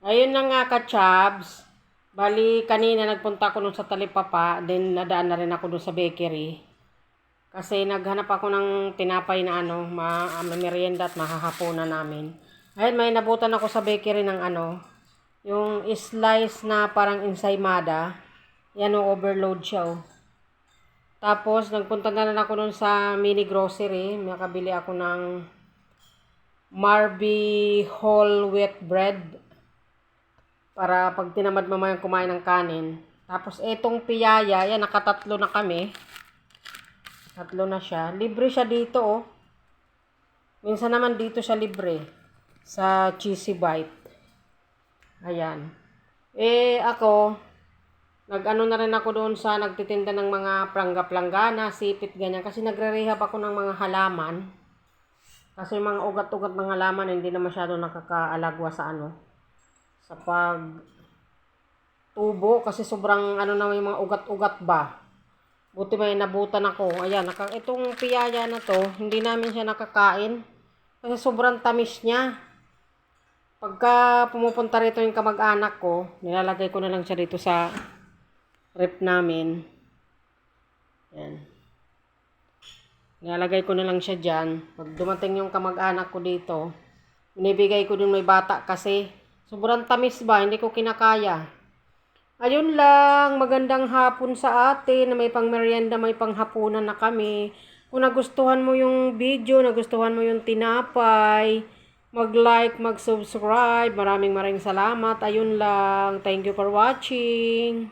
Ayun na nga ka-chabs. Bali, kanina nagpunta ako dun sa Talipapa, then nadaan na rin ako dun sa bakery. Kasi naghanap ako ng tinapay na ano, ma ah, merienda at mahahaponan namin. Ayun, may nabutan ako sa bakery ng ano, yung slice na parang ensaymada. Yan o, overload siya o. Tapos, nagpunta na rin ako dun sa mini grocery. Nakabili ako ng Marby whole wheat bread para pag tinamad mamayang kumain ng kanin. Tapos etong piyaya, yan nakatatlo na kami. Tatlo na siya. Libre siya dito oh. Minsan naman dito siya libre sa cheesy bite. Ayan. Eh ako, nag-ano na rin ako doon sa nagtitinda ng mga plangga-planggana, sipit ganyan kasi nagre-rehab ako ng mga halaman. Kasi mga ugat-ugat ng halaman hindi na masyado nakakaalagwa sa ano sa pag tubo kasi sobrang ano na yung mga ugat-ugat ba. Buti may nabutan ako. Ayan, naka, itong piyaya na to, hindi namin siya nakakain. Kasi sobrang tamis niya. Pagka pumupunta rito yung kamag-anak ko, nilalagay ko na lang siya dito sa rep namin. Yan. Nilalagay ko na lang siya dyan. Pag dumating yung kamag-anak ko dito, binibigay ko dun may bata kasi sobrang tamis ba, hindi ko kinakaya. Ayun lang, magandang hapon sa atin na may pang merienda, may panghapunan na kami. Kung nagustuhan mo yung video, nagustuhan mo yung tinapay, mag-like, mag-subscribe. Maraming maraming salamat. Ayun lang. Thank you for watching.